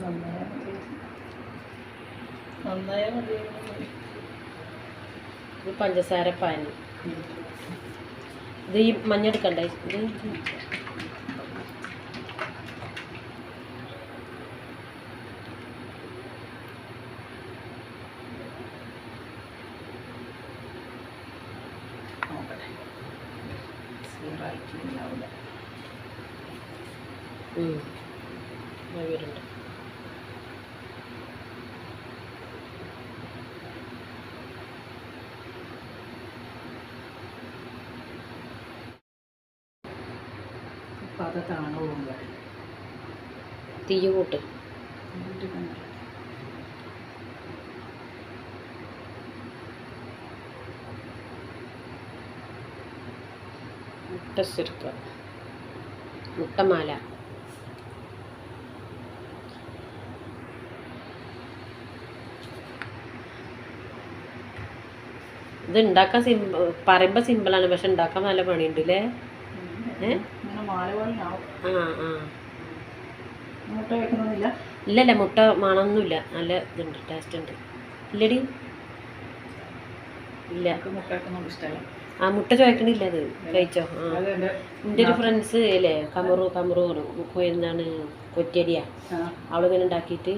നന്നായാൽ മതി. നന്നായാൽ മതി ഇത് പഞ്ചസാര പാനി. ഇത് ഈ മഞ്ഞ എടുക്കണ്ടേ? ഇത് ഉം. വരുന്നുണ്ട്. അപ്പം അത് കാണുള്ളൂ തീ കൂട്ട്. എന്നിട്ട് കണ്ടോ മുട്ട സിർക്ക മുട്ടമാല. ഇത് ഉണ്ടാക്കാൻ സിമ്പിൾ പറയുമ്പോൾ സിമ്പിളാണ് പക്ഷെ ഉണ്ടാക്കാൻ നല്ല പണിയുണ്ട് ഇല്ലല്ല മുട്ട മണമൊന്നുമില്ല. നല്ല ഇതുണ്ട് ടേസ്റ്റ് ഉണ്ട്. ഇല്ലടി. ഇല്ല. ആ മുട്ട ചോദിക്കണില്ല അത്. കഴിച്ചോ? ആ. എന്റെ ഒരു ഫ്രണ്ട്സ് അല്ലേ കമറു കമറു എന്താണ് കൊറ്റടിയാ അവൾ അവളിങ്ങനെ ഉണ്ടാക്കിയിട്ട്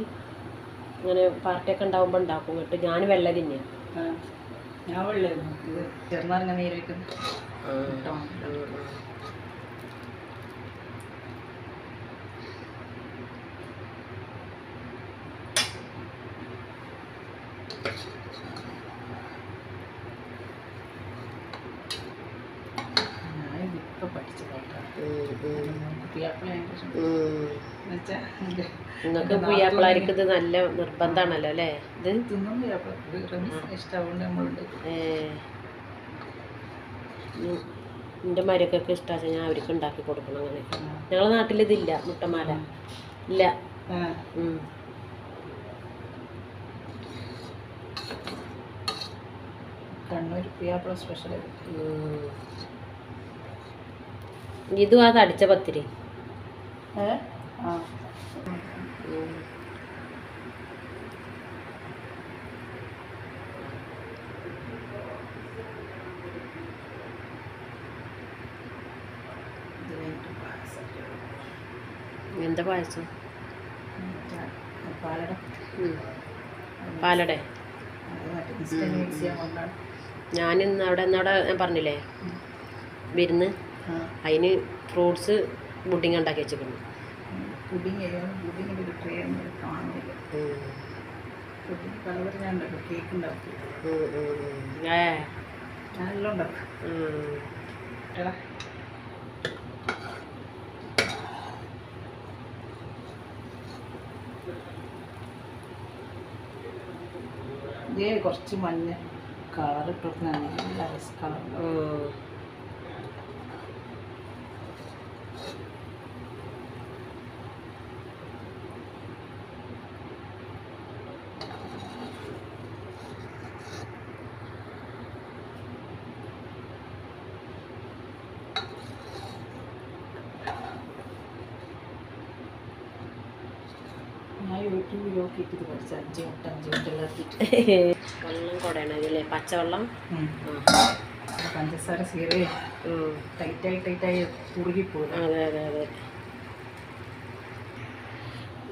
ഇങ്ങനെ പാർട്ടിയൊക്കെ ഉണ്ടാവുമ്പോ ഉണ്ടാക്കും. എന്നിട്ട് ഞാൻ വെള്ള തന്നെയാ ഞാൻ വെള്ളം ഇത് ചെറുനാരങ്ങ നീര് വെക്കുന്നു ശേഷം എന്നുവെച്ചാൽ നിങ്ങൾക്ക് നല്ല നിർബന്ധമാണല്ലോ അല്ലേ? ഇത് തിന്നും നമ്മളുണ്ട്. എന്റെ മരുക്കൊക്കെ ഇഷ്ടമാണ് ഞാൻ അവർക്ക് ഉണ്ടാക്കി കൊടുക്കണം അങ്ങനെ. ഞങ്ങളെ നാട്ടിൽ ഇതില്ല മുട്ടമാല. ഇല്ല ആ ഉം. Kannur plus special. ഇതും അത് അടിച്ച പത്തിരി. എന്താ പായസം? പാലട. പാലടെ. ഇന്ന് അവിടെ നിന്നവിടെ ഞാൻ പറഞ്ഞില്ലേ? വിരുന്ന്. അതിന് ഫ്രൂട്ട്സ് ബുഡിങ് ഉണ്ടാക്കി വെച്ചിട്ടുണ്ട്. പുഡിങ് ചെയ്യാൻ പുഡിങ്ങിന്റെ ഒരു ട്രേ ഒന്നും കാണുന്നില്ല പുഡിങ് പലതരം ഞാൻ ഉണ്ടാക്കും കേക്ക് ഉണ്ടാക്കും ഏ ഞാനെല്ലാം ഉണ്ടാക്കും ഉം. എടാ ഇതേ കുറച്ച് മഞ്ഞ കളർ ഇട്ടിട്ട് നല്ല റസ് കളർ പഠിച്ച അഞ്ച് വെള്ളം കുടയണം ഇതില്ലേ? പച്ചവെള്ളം. പഞ്ചസാര സീറേ. ടൈറ്റായി ടൈറ്റായി കുറുകിപ്പോകും അതെ അതെ അതെ.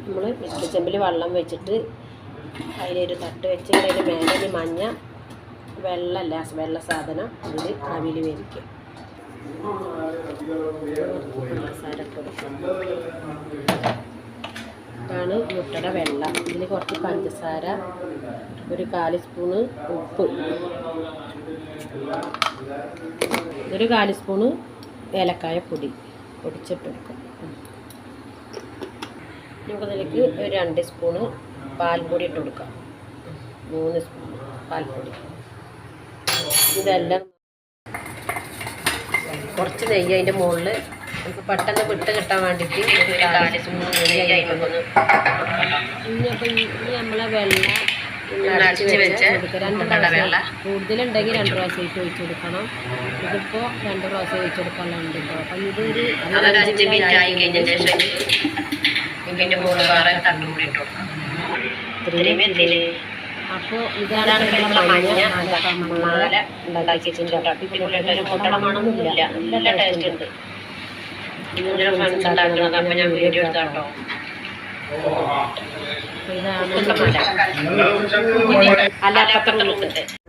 നമ്മൾ ചെമ്പിൽ വെള്ളം വെച്ചിട്ട് അതിലൊരു തട്ട് വെച്ച് അതിന്റെ മേലെ മഞ്ഞ വെള്ളമല്ല വെള്ള സാധനം ഇതിൽ ആവിയിൽ വേവിക്കും പഞ്ചസാര കൊടുക്കും. ഇതാണ് മുട്ടയുടെ വെള്ള. ഇതിൽ കുറച്ച് പഞ്ചസാര ഒരു കാൽ സ്പൂണ് ഉപ്പ്. ഒരു കാൽ സ്പൂണ് ഏലക്കായ പൊടി പൊടിച്ചിട്ടെടുക്കും. നമുക്കതിലേക്ക് ഒരു രണ്ട് സ്പൂണ് പാൽപ്പൊടി ഇട്ട് കൊടുക്കാം മൂന്ന് സ്പൂൺ പാൽപ്പൊടി. ഇതെല്ലാം കുറച്ച് നെയ്യ് അതിന്റെ മുകളിൽ നമുക്ക് പെട്ടെന്ന് വിട്ട് കിട്ടാൻ വേണ്ടിയിട്ട് നെയ്യ് ഇനി നമ്മളെ വെള്ളം കൂടുതലുണ്ടെങ്കിൽ രണ്ട് പ്രാവശ്യം ഒഴിച്ച് ഒഴിച്ച് കൊടുക്കണം. ഇതിപ്പോൾ രണ്ട് പ്രാവശ്യം ഒഴിച്ച് കൊടുക്കാനുണ്ട് കേട്ടോ. അപ്പം ഇതൊരു അഞ്ച് മിനിറ്റ് ആയി കഴിഞ്ഞതിന് ശേഷം പിന്നെ മൂന്ന് വേറെ തണ്ടും കൂടി ഇട്ടു അപ്പോൾ ഇതാണ് മഞ്ഞ. മാല. ഉണ്ടാക്കി വെച്ചിട്ടുണ്ട് ഒരു പൊട്ടണ നല്ല ടേസ്റ്റ് ഉണ്ട്. ഇങ്ങനെ ഫ്രണ്ട്സ് ഉണ്ടാക്കുന്നത് അപ്പം ഞാൻ വീഡിയോ എടുത്താട്ടോ. അല്ല അപ്പുറത്തുള്ളത്